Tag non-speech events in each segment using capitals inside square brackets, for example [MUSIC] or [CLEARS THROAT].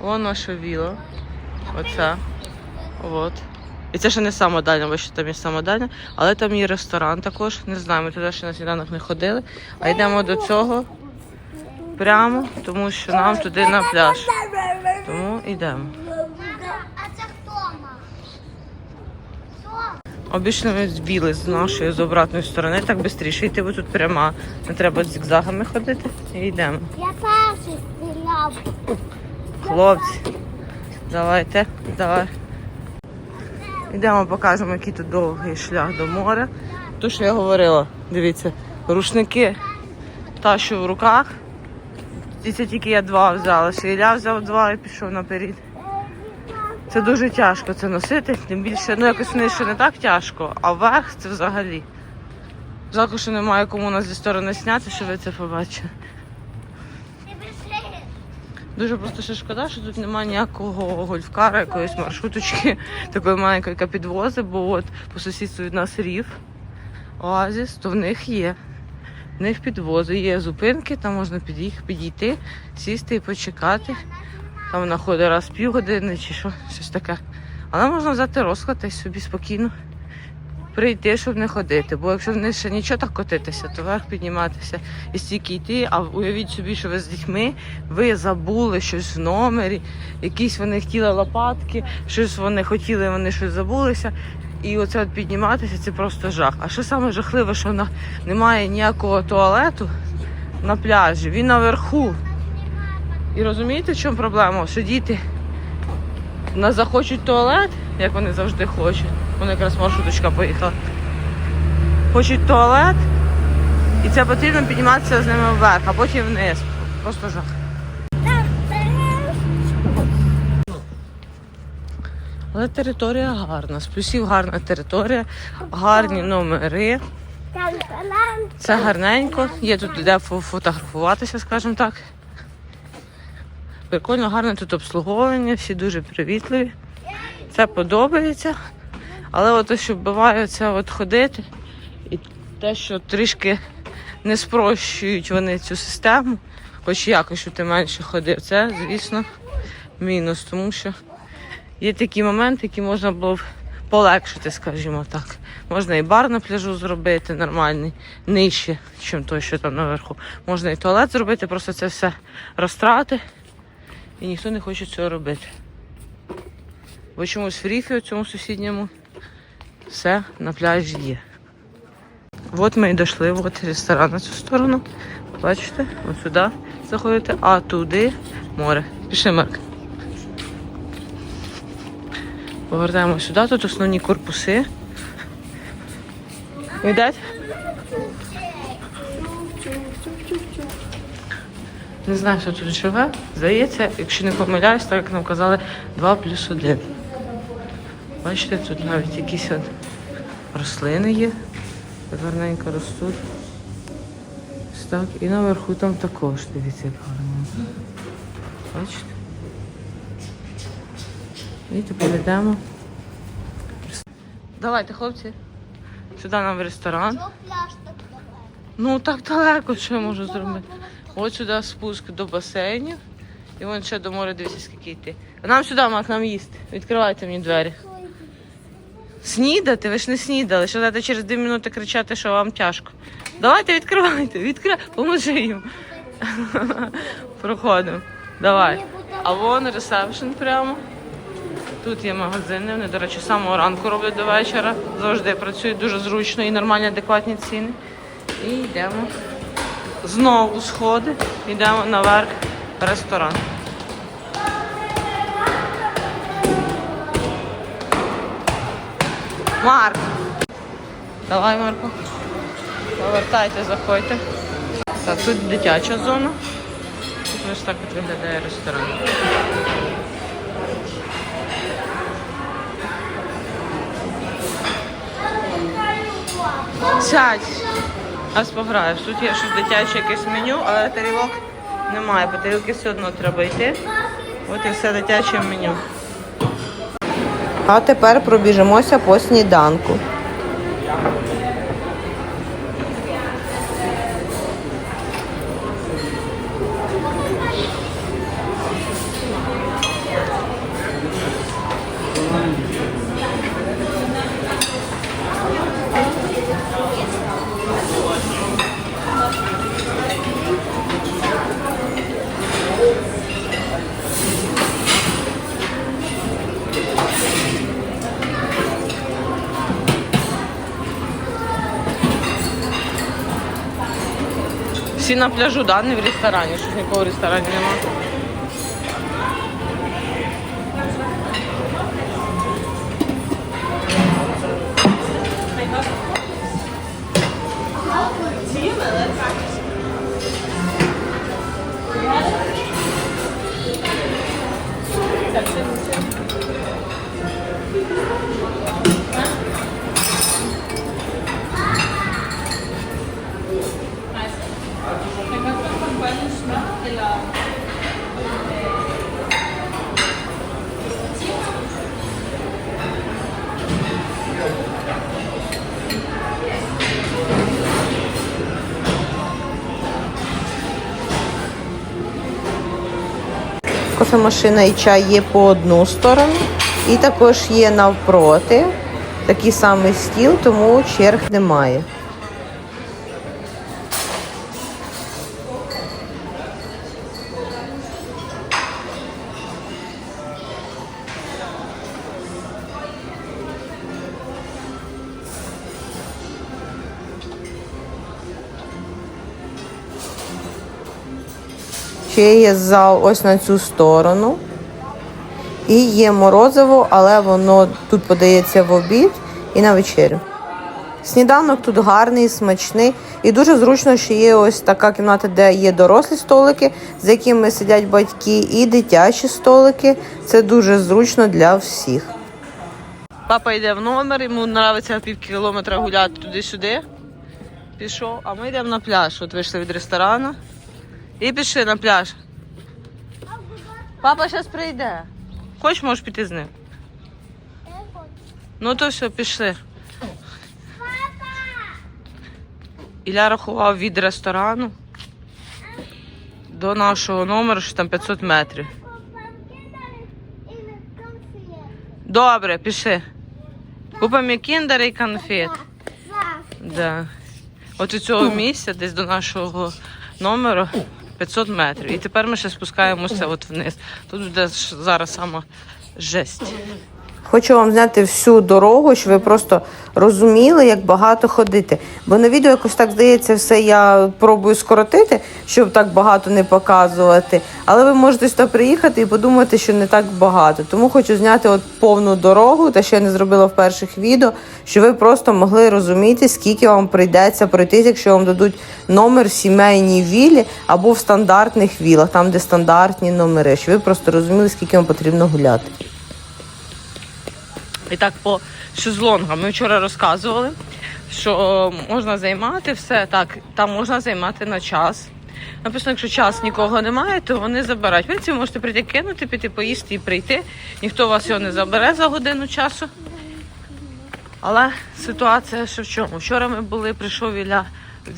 Вон наша віла. Оце. От. І це ще не сама дальня, бо ще там є сама дальня, але там є ресторан також. Не знаю, ми туди ще на сніданок не ходили. А йдемо до цього прямо, тому що нам туди на пляж. Тому йдемо. А це хто. Обічно ми збіли з нашої з обратної сторони, так швидше йти, бо тут пряма. Не треба зігзагами ходити. І йдемо. Я перший стріляв. Хлопці, давайте, давай. Йдемо, покажемо, який тут довгий шлях до моря. То, що я говорила, дивіться, рушники та, що в руках. Це тільки я два взяла. Ще Ілля взяв два і пішов наперед. Це дуже тяжко це носити, тим більше, ну якось ще не так тяжко, а вверх це взагалі. Жалко, що немає кому нас зі сторони зняти, що ви це побачили. Дуже просто ще шкода, що тут немає ніякого гольфкара, якоїсь маршруточки, такої маленької, яка підвозить, бо от по сусідству від нас рів, оазіс, то в них є. В них підвози, є зупинки, там можна підійти, сісти і почекати. Там вона ходить раз в півгодини чи що, щось таке. Але можна взяти розклад собі спокійно прийти, щоб не ходити. Бо якщо не ще нічого так котитися, то вверх підніматися і стільки йти. А уявіть собі, що ви з дітьми, ви забули щось в номері, якісь вони хотіли лопатки, щось вони хотіли, вони щось забулися. І оце от підніматися це просто жах. А що саме жахливе, що на, немає ніякого туалету на пляжі, він наверху. І розумієте, в чому проблема? Що діти на захочуть туалет, як вони завжди хочуть. Вони якраз маршруточка поїхала. Хочуть туалет, і це потрібно підніматися з ними вверх, а потім вниз. Просто жах. Але територія гарна. З гарна територія, гарні номери. Це гарненько. Є тут де фотографуватися, скажімо так. Прикольно, гарне тут обслуговування, всі дуже привітливі. Це подобається. Але от що буває це от ходити, і те, що трішки не спрощують вони цю систему, хоч якось, що ти менше ходив, це, звісно, мінус, тому що є такі моменти, які можна було б полегшити, скажімо так. Можна і бар на пляжу зробити нормальний, нижче, ніж той, що там наверху. Можна і туалет зробити, просто це все розтрати. І ніхто не хоче цього робити. Бо чомусь в ріфі, у цьому сусідньому, все на пляжі є. От ми і дійшли, от ресторан на цю сторону. Бачите, от сюди заходите, а туди море. Пішли, Марк. Повертаємо сюди, тут основні корпуси. Видать? Не знаю, що тут живе. Здається, якщо не помиляюсь, так як нам казали, 2 плюс 1. Бачите, тут навіть якісь от рослини є. Гарненько ростуть. Так. І наверху там також, дивіться, як гарно. Бачите? І тепер. Давайте, хлопці. Сюди нам в ресторан. Ну так далеко, що я можу зробити. От сюди спуск до басейнів. І вон ще до моря дивіться, скільки йти. А нам сюди, Мак, нам їсти. Відкривайте мені двері. Снідати? Ви ж не снідали. Що дати через 2 минути кричати, що вам тяжко. Давайте відкривайте, відкривайте, поможи їм. Проходимо. Давай. А вон ресепшн прямо. Тут є магазини. Вони, до речі, з самого ранку роблять до вечора. Завжди працюють дуже зручно і нормальні, адекватні ціни. І йдемо. Знову сходи. Йдемо наверх в ресторан. Марк! Давай, Марко. Повертайте, заходьте. Так, тут дитяча зона. Тут ось так от виглядає ресторан. Сядь. Аж пограєш. Тут є щось дитяче якесь меню, але тарілок Немає, по тарілки все одно треба йти. От і все дитяче меню. А тепер пробіжимося по сніданку. Всі на пляжу, да? не в ресторані. Щось нікого в ресторані немає. Кофемашина і чай є по одну сторону, і також є навпроти такий самий стіл, тому черг немає. Ще є зал ось на цю сторону. І є морозиво, але воно тут подається в обід і на вечерю. Сніданок тут гарний, смачний і дуже зручно, що є ось така кімната, де є дорослі столики, з якими сидять батьки, і дитячі столики. Це дуже зручно для всіх. Папа йде в номер, йому подобається пів кілометра гуляти туди-сюди. Пішов, а ми йдемо на пляж. От вийшли від ресторану і пішли на пляж. Папа зараз прийде. Хочеш, можеш піти з ним. Ну то все, пішли. Ілля рахував від ресторану до нашого номеру, що там 500 метрів. Добре, пішли. Купимо кіндери і конфет. Да. От від цього місця, десь до нашого номеру, 500 метрів. І тепер ми ще спускаємося от вниз. Тут де зараз сама жесть. Хочу вам зняти всю дорогу, щоб ви просто розуміли, як багато ходити. Бо на відео якось так здається, все я пробую скоротити, щоб так багато не показувати. Але ви можете сюди приїхати і подумати, що не так багато. Тому хочу зняти от повну дорогу, те, що я не зробила в перших відео, щоб ви просто могли розуміти, скільки вам прийдеться пройтись, якщо вам дадуть номер в сімейній вілі або в стандартних вілах, там де стандартні номери, щоб ви просто розуміли, скільки вам потрібно гуляти. І так по шезлонгам. Ми вчора розказували, що можна займати все так, там можна займати на час. Написано, якщо час нікого немає, то вони забирають. В принципі, можете прийти кинути, піти поїсти і прийти. Ніхто вас його не забере за годину часу. Але ситуація що в чому? Вчора ми були, прийшов Ілля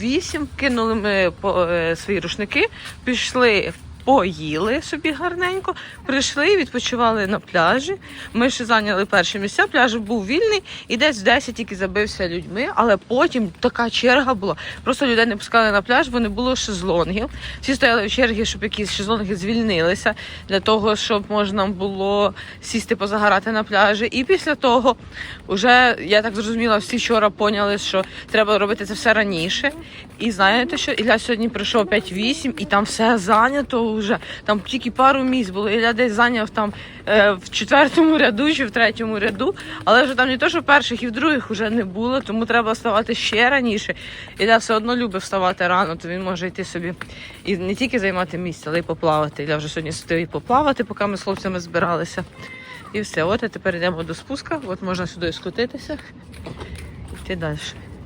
8, кинули ми е, свої рушники, пішли. Поїли собі гарненько, прийшли, відпочивали на пляжі. Ми ще зайняли перші місця. Пляж був вільний і десь в 10 тільки забився людьми, але потім така черга була. Просто людей не пускали на пляж, бо не було шезлонгів. Всі стояли в чергі, щоб якісь шезлонги звільнилися для того, щоб можна було сісти позагорати на пляжі. І після того, вже я так зрозуміла, всі вчора поняли, що треба робити це все раніше. І знаєте, що Ілля сьогодні прийшов 5-8, і там все зайнято вже. Там тільки пару місць було. Ілля десь зайняв там е, в четвертому ряду чи в третьому ряду, але вже там не то, що в перших і в других вже не було, тому треба вставати ще раніше. Ілля все одно любить вставати рано, то він може йти собі і не тільки займати місце, але й поплавати. Ілля вже сьогодні сидів і поплавати, поки ми з хлопцями збиралися. І все, от і тепер йдемо до спуска. От можна сюди скотитися і йти далі.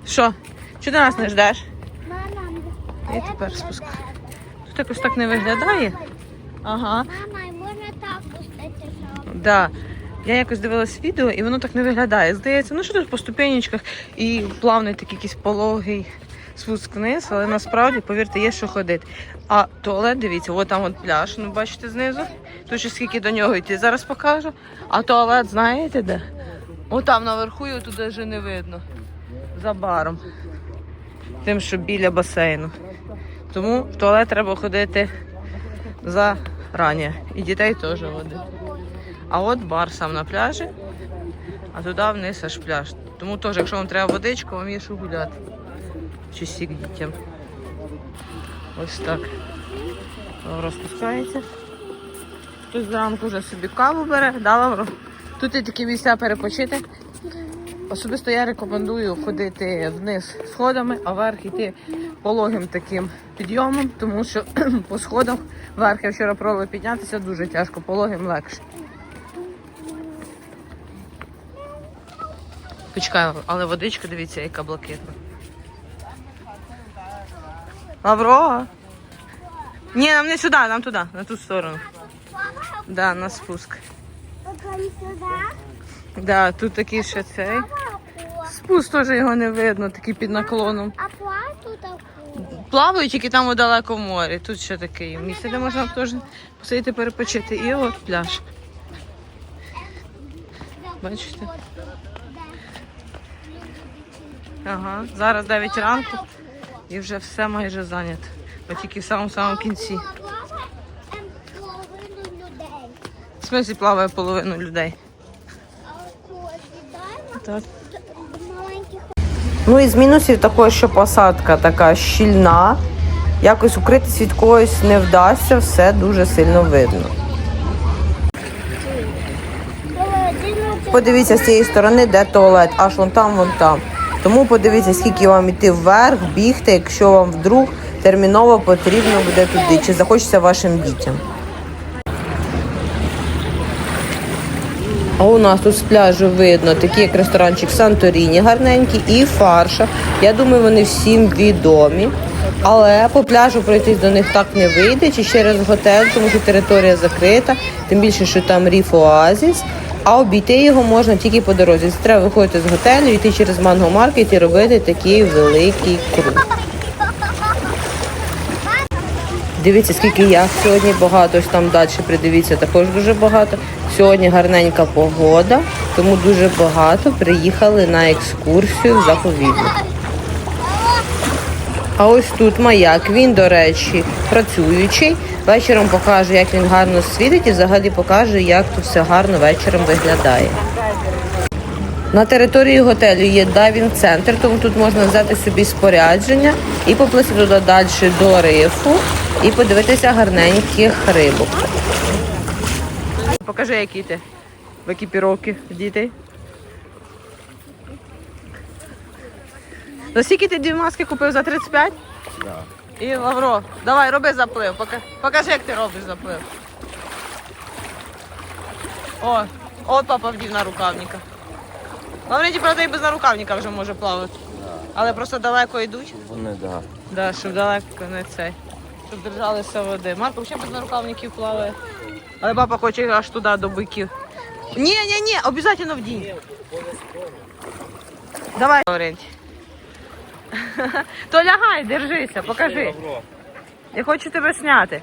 Що? Чи ти нас не ждеш? І тепер спускай. Тут якось так не виглядає. Ага. Мама, можна так пустити. Да. Я якось дивилась відео, і воно так не виглядає. Здається, ну що тут по ступенечках і плавний такий якийсь пологий спуск вниз, але насправді, повірте, є що ходити. А туалет, дивіться, от там от пляж, ну бачите знизу. Тут ще скільки до нього йти, зараз покажу. А туалет, знаєте де? От там наверху його тут навіть не видно. За баром. Тим, що біля басейну. Тому в туалет треба ходити зарані. І дітей теж водити. А от бар сам на пляжі, а туди вниз аж пляж. Тому теж, якщо вам треба водичку, вам є що гуляти. Чи сік дітям. Ось так. Лавро спускається. Хтось зранку вже собі каву бере, да, Лавро? Тут є такі місця перепочити. Особисто я рекомендую ходити вниз сходами, а вверх йти пологим таким підйомом, тому що [CLEARS THROAT] по сходам вверх я вчора пробувала піднятися дуже тяжко, пологим легше. Почекаю, але водичка, дивіться, яка блакитна. Лавро. Ні, нам не сюди, нам туди, на ту сторону. Да, на спуск. Да, тут такий ще цей. Спуск теж його не видно, такий під наклоном. А плату таку. Плавають тільки там далеко в морі. Тут ще таке місце, де можна теж посидіти перепочити. І от пляж. Бачите? Ага, зараз 9 ранку і вже все майже зайнято. Бо тільки в самому самому кінці. Половину. В смислі плаває половину людей. Так. Ну і з мінусів також, що посадка така щільна. Якось укритись від когось не вдасться, все дуже сильно видно. Подивіться з цієї сторони, де туалет, аж вон там, вон там. Тому подивіться, скільки вам іти вверх, бігти, якщо вам вдруг терміново потрібно буде туди, чи захочеться вашим дітям. А у нас тут з пляжу видно такий як ресторанчик Санторіні гарненький і фарша. Я думаю, вони всім відомі. Але по пляжу пройтись до них так не вийде, чи через готель, тому що територія закрита, тим більше, що там ріф Оазіс. А обійти його можна тільки по дорозі. Треба виходити з готелю, йти через манго маркет і робити такий великий круг. Дивіться, скільки яхт сьогодні багато. Ось там далі придивіться, також дуже багато. Сьогодні гарненька погода, тому дуже багато приїхали на екскурсію в заповідник. А ось тут маяк. Він, до речі, працюючий. Вечором покаже, як він гарно світить, і взагалі покаже, як тут все гарно вечором виглядає. На території готелю є дайвінг центр, тому тут можна взяти собі спорядження і поплисти туди далі до рифу і подивитися гарненьких рибок. Покажи, які ти в екіпіровці дітей. За скільки ти дві маски купив? За 35? Так. І Лавро, давай, роби заплив. Покажи, як ти робиш заплив. О, от папа вдів на рукавника. Лавренті, правда, і без нарукавника вже може плавати. Але просто далеко йдуть. Вони, да. Да, щоб далеко не цей. Щоб держалися води. Марко ще без нарукавників плаває. Але папа хоче аж туди до биків. Ні, ні, ні, обов'язково вдінь. Давай, Лавренті. [LAUGHS] То лягай, держися, покажи. Я хочу тебе зняти.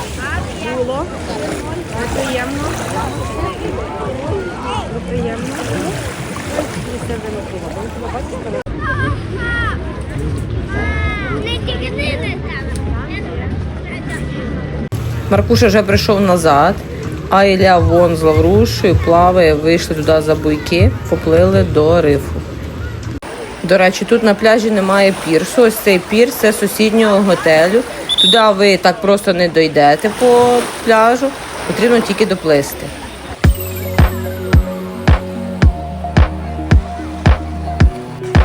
Не тільки не Маркуша вже прийшов назад, а Ілля вон з Лаврушею плаває, вийшли туди за буйки, поплили до рифу. До речі, тут на пляжі немає пірсу. Ось цей пірс це сусіднього готелю. Туди ви так просто не дойдете по пляжу, потрібно тільки доплисти.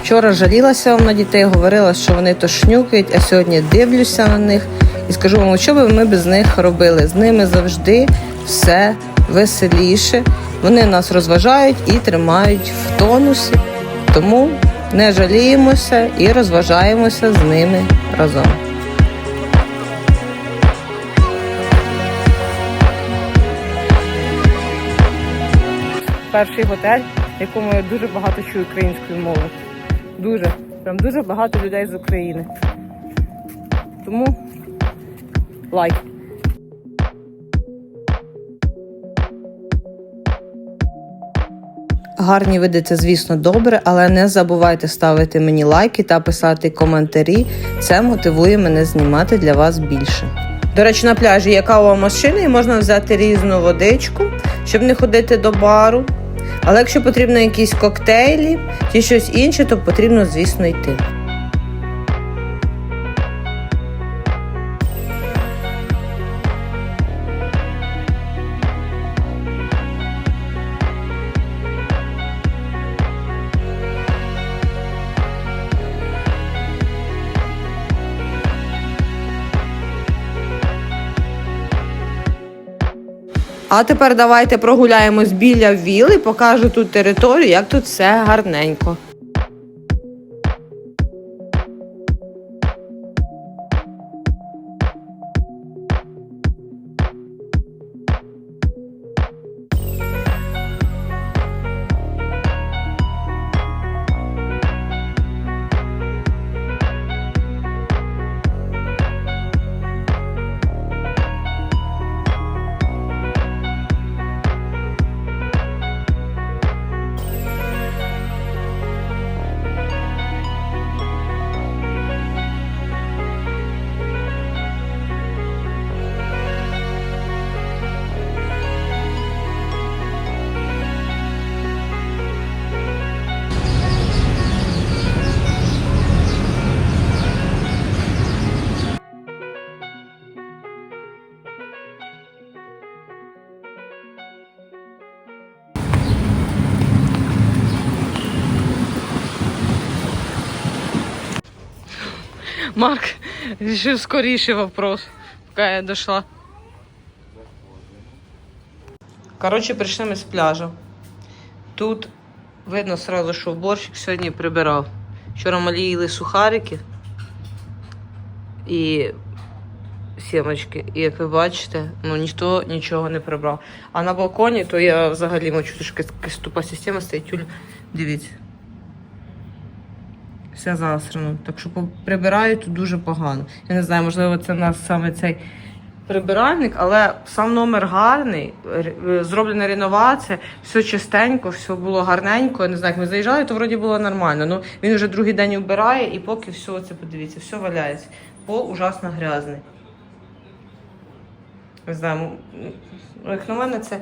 Вчора жалілася вам на дітей, говорила, що вони тошнюкають, а сьогодні дивлюся на них і скажу вам, що би ми без них робили. З ними завжди все веселіше. Вони нас розважають і тримають в тонусі. Тому не жаліємося і розважаємося з ними разом. Перший готель, в якому я дуже багато чую української мови. Дуже. Прям дуже багато людей з України. Тому лайк. Гарні види це, звісно, добре, але не забувайте ставити мені лайки та писати коментарі. Це мотивує мене знімати для вас більше. До речі, на пляжі є кавова машина і можна взяти різну водичку, щоб не ходити до бару. Але якщо потрібно якісь коктейлі чи щось інше, то потрібно, звісно, йти. А тепер давайте прогуляємось біля віли, покажу тут територію, як тут все гарненько. Марк решил скорейший вопрос, пока я дошла. Коротше, прийшли ми з пляжу. Тут видно сразу, що уборщик сьогодні прибирав. Вчора малі їли сухарики і сімочки. І як ви бачите, ну ніхто нічого не прибрав. А на балконі, то я взагалі мочу трішки якась тупа система стоїть. Дивіться. Все засрано. Так що прибирають тут дуже погано. Я не знаю, можливо, це в нас саме цей прибиральник, але сам номер гарний, е, зроблена реновація, все чистенько, все було гарненько. Я не знаю, як ми заїжджали, то вроді було нормально. Ну він вже другий день вбирає і поки все це подивіться, все валяється. Пол ужасно грязний. Не знаю, ну, як на мене, це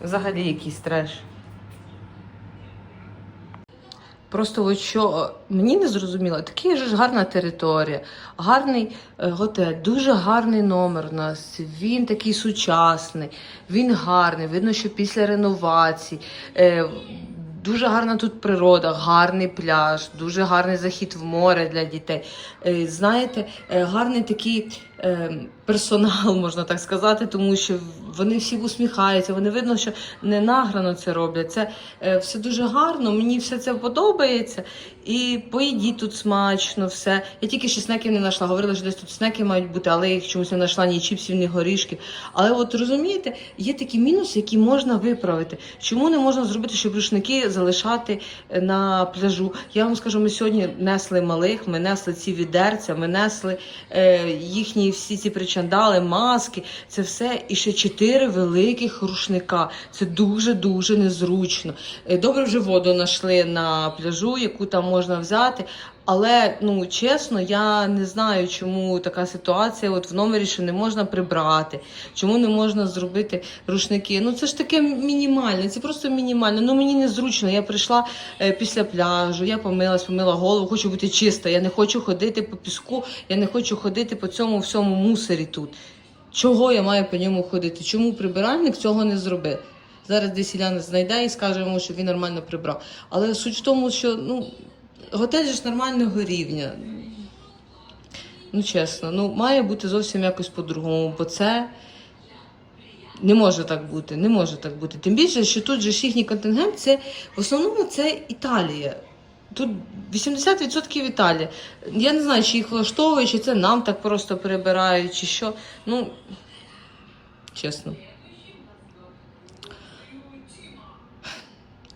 взагалі якийсь треш. Просто от що е, мені не зрозуміло, така ж гарна територія, гарний е, готель, дуже гарний номер у нас. Він такий сучасний, він гарний. Видно, що після реновацій. Е, Дуже гарна тут природа, гарний пляж, дуже гарний захід в море для дітей. Знаєте, гарний такий персонал, [LAUGHS] можна так сказати, тому що вони всі усміхаються, вони видно, що не награно це роблять. Це е, все дуже гарно, мені все це подобається. І поїдіть тут смачно, все. Я тільки ще снеків не знайшла. Говорила, що десь тут снеки мають бути, але їх чомусь не знайшла ні чіпсів, ні горішків. Але от розумієте, є такі мінуси, які можна виправити. Чому не можна зробити, щоб рушники залишати е, на пляжу? Я вам скажу, ми сьогодні несли малих, ми несли ці відерця, ми несли е, їхні всі ці причандали, маски. Це все і ще чотири великих рушника. Це дуже дуже незручно. Е, Добре вже воду знайшли на пляжу, яку там можна взяти. Але ну чесно, я не знаю, чому така ситуація. От в номері що не можна прибрати, чому не можна зробити рушники. Ну це ж таке мінімальне, це просто мінімальне. Ну мені незручно. Я прийшла е, після пляжу, я помилась, помила голову, хочу бути чиста. Я не хочу ходити по піску, я не хочу ходити по цьому всьому мусорі тут. Чого я маю по ньому ходити? Чому прибиральник цього не зробив? Зараз десь Іляна знайде і скаже йому, щоб він нормально прибрав. Але суть в тому, що ну, готель ж нормального рівня. Ну, чесно, ну має бути зовсім якось по-другому, бо це не може так бути. Не може так бути. Тим більше, що тут же ж їхній контингент, це в основному це Італія. Тут 80% Італія. Я не знаю, чи їх влаштовує, чи це нам так просто перебирають, чи що. Ну, чесно.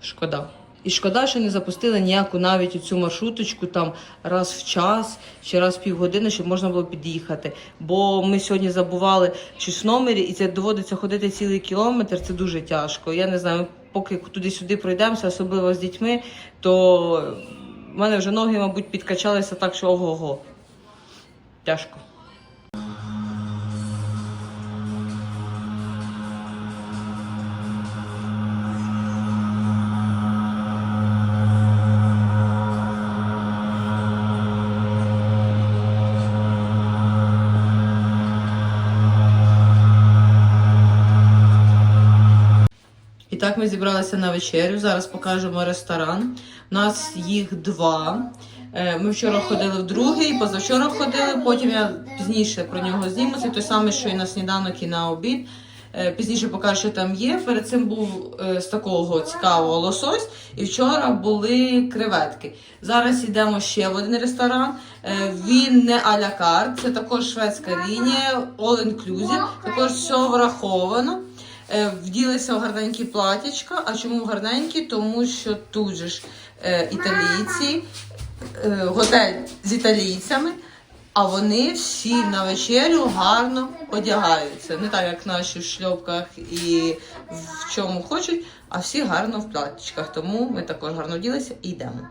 Шкода. І шкода, що не запустили ніяку навіть цю маршруточку там раз в час чи раз в півгодини, щоб можна було під'їхати. Бо ми сьогодні забували щось в номері, і це доводиться ходити цілий кілометр. Це дуже тяжко. Я не знаю, поки туди-сюди пройдемося, особливо з дітьми, то в мене вже ноги, мабуть, підкачалися так, що ого-го. Тяжко. Зібралися на вечерю. Зараз покажемо ресторан. У нас їх два. Е, Ми вчора ходили в другий, позавчора ходили. Потім я пізніше про нього зніму. Це той самий, що і на сніданок, і на обід. Е, Пізніше покажу, що там є. Перед цим був е, з такого цікавого лосось, і вчора були креветки. Зараз йдемо ще в один ресторан. Він не а-ля це також шведська лінія, all inclusive. Також все враховано. Е, Вділися в гарненькі платячка. А чому гарненькі? Тому що тут же ж е, італійці, е, готель з італійцями, а вони всі на вечерю гарно одягаються. Не так, як наші в шльопках і в чому хочуть, а всі гарно в платячках. Тому ми також гарно вділися і йдемо.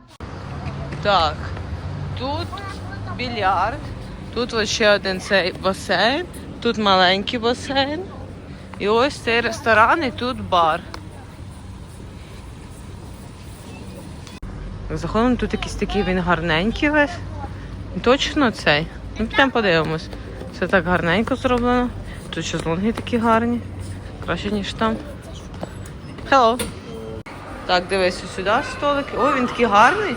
Так, тут більярд, тут ще один цей басейн, тут маленький басейн. І ось цей ресторан, і тут бар. Заходимо, тут якийсь такий він гарненький весь. Точно цей. Ну, підемо подивимось. Це так гарненько зроблено. Тут шезлонги такі гарні. Краще, ніж там. Hello. Так, дивись сюди столики. О, він такий гарний.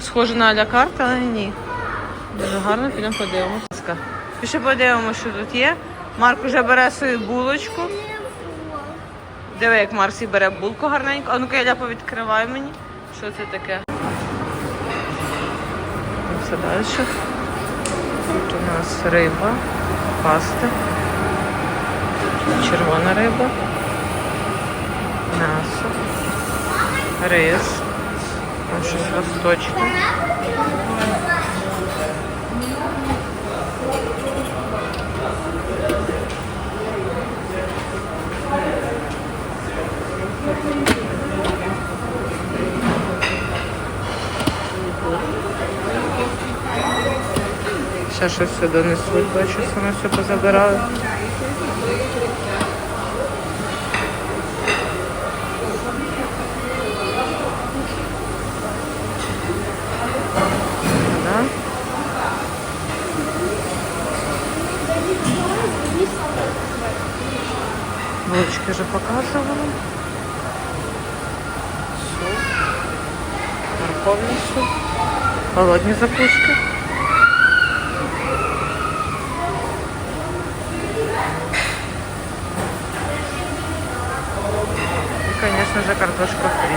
Схоже на карта, але ні. Дуже гарно, підемо подивимося. Пішли подивимося, що тут є. Марк уже бере свою булочку. Диви, як Марсі бере булку гарненько. А ну-ка, Ляпа, відкривай мені. Що це таке? Все далі. Тут у нас риба, паста, червона риба, м'ясо, рис, щось листочки. Ще щось сюди несуть, бачу, саме все позабирали. Булочки вже показували. Морковний суп. Холодні закуски. І, звісно ж, картошка фрі.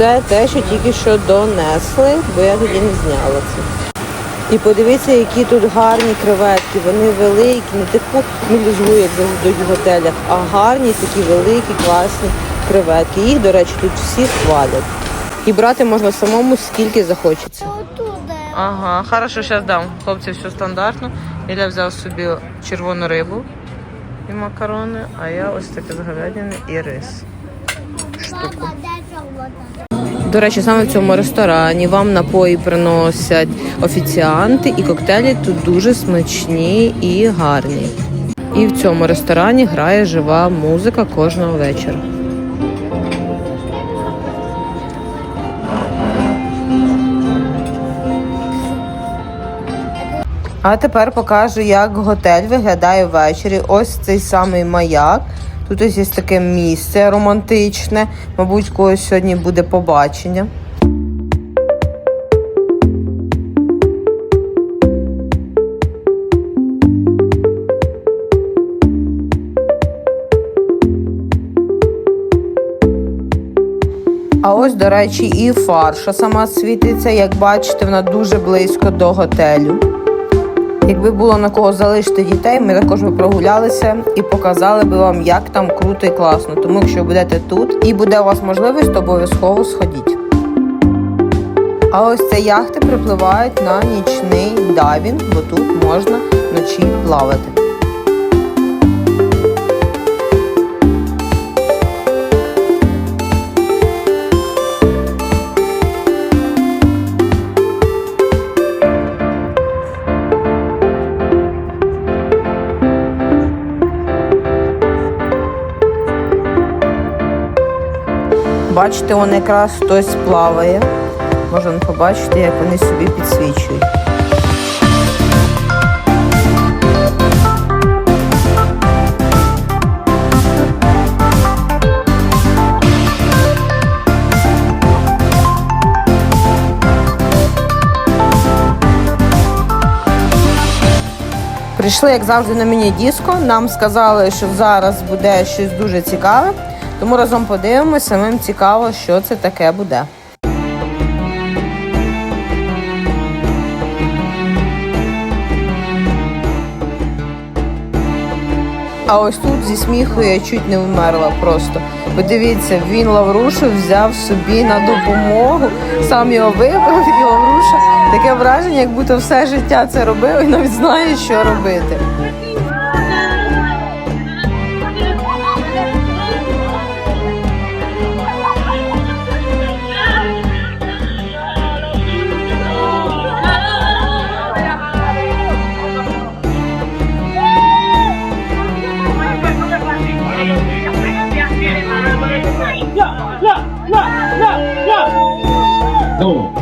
Це те, що тільки що донесли, бо я тоді не зняла це. І подивіться, які тут гарні креветки. Вони великі, не таку мілізгу, як завжди в готелях, а гарні такі великі, класні креветки. Їх, до речі, тут всі хвалять. І брати можна самому скільки захочеться. Ага, хорошо, зараз дам. Хлопці, все стандартно. Ілля взяв собі червону рибу і макарони, а я ось таке з говядини і рис. Вода? До речі, саме в цьому ресторані вам напої приносять офіціанти, і коктейлі тут дуже смачні і гарні. І в цьому ресторані грає жива музика кожного вечора. А тепер покажу, як готель виглядає ввечері. Ось цей самий маяк. Тут ось є таке місце романтичне. Мабуть, когось сьогодні буде побачення. А ось, до речі, і фарша сама світиться. Як бачите, вона дуже близько до готелю. Якби було на кого залишити дітей, ми також би прогулялися і показали би вам, як там круто і класно. Тому якщо будете тут і буде у вас можливість, то обов'язково сходіть. А ось ці яхти припливають на нічний дайвінг, бо тут можна вночі плавати. Бачите, он якраз хтось плаває. Можна побачити, як вони собі підсвічують. Прийшли, як завжди, на міні-диско. Нам сказали, що зараз буде щось дуже цікаве. Тому разом подивимося, самим цікаво, що це таке буде. А ось тут зі сміху я чуть не вмерла просто. Подивіться, він Лаврушу взяв собі на допомогу, сам його вибрав і Лавруша. Таке враження, як будто все життя це робив і навіть знає, що робити.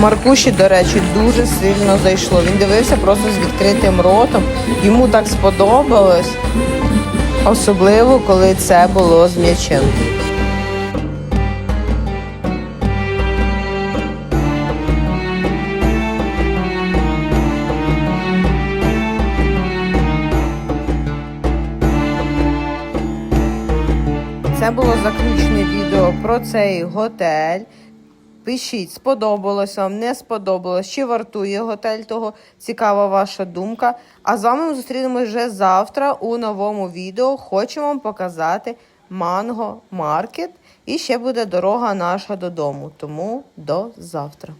Маркуші, до речі, дуже сильно зайшло. Він дивився просто з відкритим ротом. Йому так сподобалось, особливо коли це було з м'ячем. Це було заключне відео про цей готель. Пишіть, сподобалось вам, не сподобалось, чи вартує готель того. Цікава ваша думка. А з вами ми зустрінемось вже завтра у новому відео. Хочу вам показати Манго Маркет. І ще буде дорога наша додому. Тому до завтра.